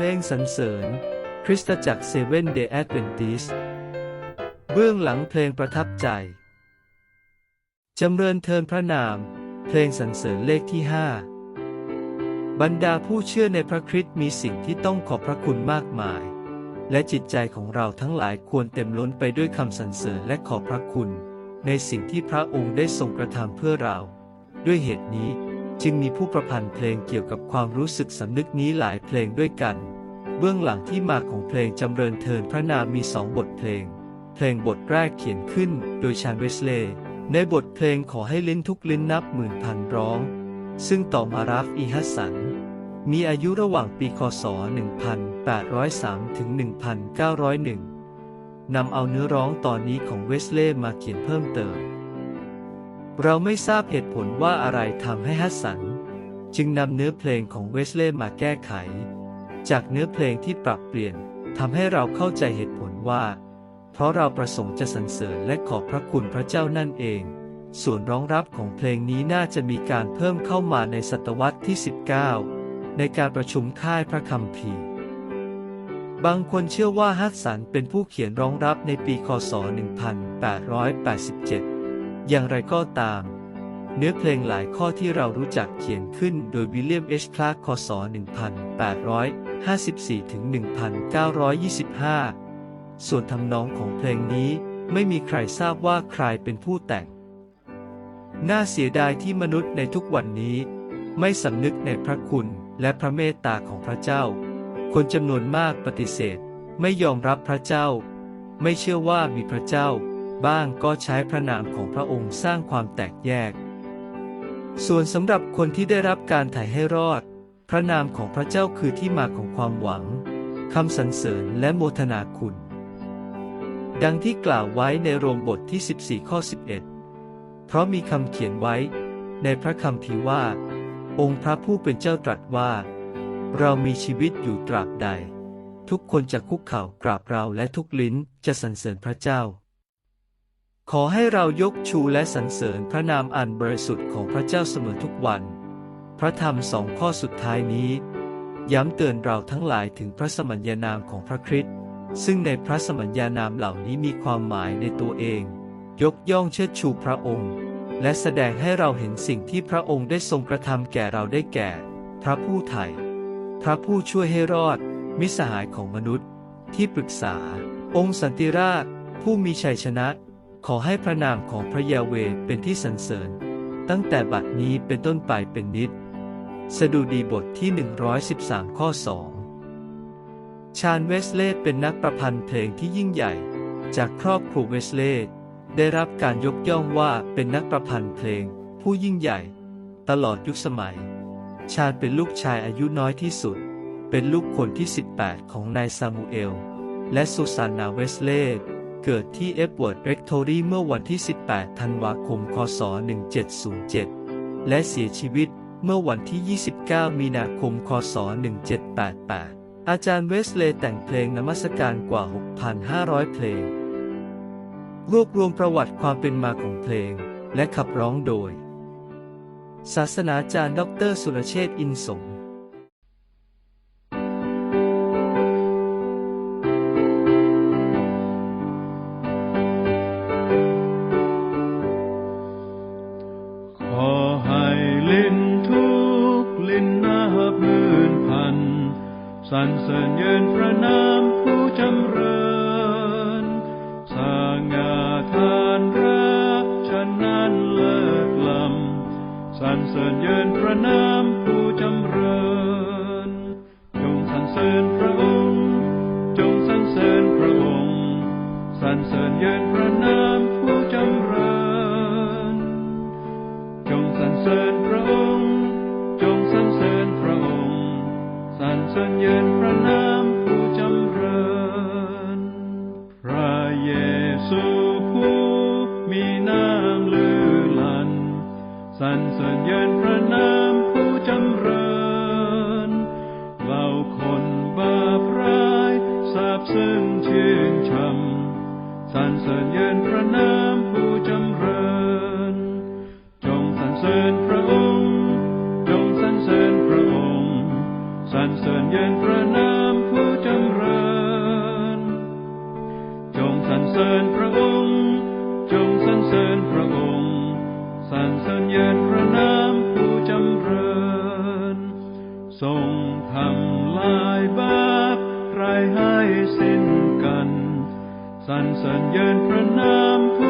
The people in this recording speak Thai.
เพลงสรรเสริญ คริสตจักรเซเว่นเดย์แอดเวนติสเบื้องหลังเพลงประทับใจ จำเริญเทินพระนาม เพลงสรรเสริญเลขที่ 5 บรรดาผู้เชื่อในพระคริสต์มีสิ่งที่ต้องขอบพระคุณมากมาย และจิตใจของเราทั้งหลายควรเต็มล้นไปด้วยคำสรรเสริญและขอบพระคุณ ในสิ่งที่พระองค์ได้ทรงกระทำเพื่อเรา ด้วยเหตุนี้ จึงมีผู้ประพันธ์เพลงเกี่ยวกับความรู้สึกสำนึกนี้หลายเพลงด้วยกัน เบื้องหลังที่มาของเพลงจำเริญเทินพระนามมีสองบทเพลง เพลงบทแรกเขียนขึ้นโดยชานเวสเลย์ในบทเพลงขอให้ลิ้นทุกลิ้นนับหมื่นพันร้อง ซึ่งต่อมาราฟอีฮัสสัน มีอายุระหว่างปีคศ 1803 ถึง 1901 นำเอาเนื้อร้องตอนนี้ของเวสเลย์มาเขียนเพิ่มเติม เราไม่ทราบเหตุผลว่าอะไรทำให้ฮัสสัน จึงนำเนื้อเพลงของเวสเลย์มาแก้ไข จากเนื้อเพลงที่ปรับเปลี่ยนทำให้เราเข้าใจเหตุผลว่า เพราะเราประสงค์จะสรรเสริญและขอบพระคุณพระเจ้านั่นเอง ส่วนร้องรับของเพลงนี้น่าจะมีการเพิ่มเข้ามาในศตวรรษที่ 19 ในการประชุมค่ายพระคัมภีบางคนเชื่อว่าฮัสสันเป็นผู้เขียนร้องรับในปีคศ 1887 อย่างไรก็ตาม เนื้อเพลงหลายข้อที่เรารู้จักเขียนขึ้นโดยวิลเลียมเอชคลาร์กคศ 1,854-1,925 ส่วนทำนองของเพลงนี้ไม่มีใครทราบว่าใครเป็นผู้แต่ง น่าเสียดายที่มนุษย์ในทุกวันนี้ ไม่สำนึกในพระคุณและพระเมตตาของพระเจ้า คนจำนวนมากปฏิเสธ ไม่ยอมรับพระเจ้า ไม่เชื่อว่ามีพระเจ้า บ้างก็ใช้พระนามของพระองค์สร้างความแตกแยก ส่วนสำหรับคนที่ได้รับการถ่ายให้รอด พระนามของพระเจ้าคือที่มาของความหวังคำสรรเสริญและโมทนาคุณ ดังที่กล่าวไว้ในโรมบทที่ 14 ข้อ 11 เพราะมีคำเขียนไว้ ในพระคำภีร์ว่า องค์พระผู้เป็นเจ้าตรัสว่า เรามีชีวิตอยู่ตราบใด ทุกคนจะคุกเข่ากราบเราและทุกลิ้นจะสรรเสริญพระเจ้า ขอให้เรายกชูและสรรเสริญพระนามอันบริสุทธิ์ของพระเจ้าเสมอทุกวัน พระธรรมสองข้อสุดท้ายนี้ ย้ำเตือนเราทั้งหลายถึงพระสมัญญานามของพระคริสต์ซึ่งในพระสมัญญานามเหล่านี้มีความหมายในตัวเอง ยกย่องเชิดชูพระองค์ และแสดงให้เราเห็นสิ่งที่พระองค์ได้ทรงกระทำแก่เราได้แก่ พระผู้ไถ่พระผู้ช่วยให้รอด มิสหายของมนุษย์ ที่ปรึกษา องค์สันติราช ผู้มีชัยชนะ ขอให้พระนามของพระยาเวเป็นที่สรรเสริญ ตั้งแต่บัดนี้เป็นต้นไปเป็นนิด สดุดีบทที่ 113 ข้อ 2 ชาญเวสเลย์เป็นนักประพันธ์เพลงที่ยิ่งใหญ่ จากครอบครัวเวสเลย์ได้รับการยกย่องว่าเป็นนักประพันธ์เพลง ผู้ยิ่งใหญ่ ตลอดยุคสมัย ชาญเป็นลูกชายอายุน้อยที่สุด เป็นลูกคนที่ 18 ของนายซามูเอล และซูซานนาเวสเลย์ เกิดที่เอฟเวิร์ดเรกโทรีเมื่อวันที่ 18 ธันวาคม คศ 1707 และเสียชีวิตเมื่อวันที่ 29 มีนาคม คศ 1788 อาจารย์เวสเลย์แต่งเพลงนมัสการกว่า 6,500 เพลง รวบรวมประวัติความเป็นมาของเพลง และขับร้องโดย ศาสนาจารย์ ดร สุรเชษฐ์อินสม สรรเสริญยืนพระนามผู้จำเริญสง่าทานรักฉะนั้นเลิศลำสรรเสริญยืนพระนามผู้ สรรเสริญเยินพระนาม สรรเสริญเยินพระนามพระ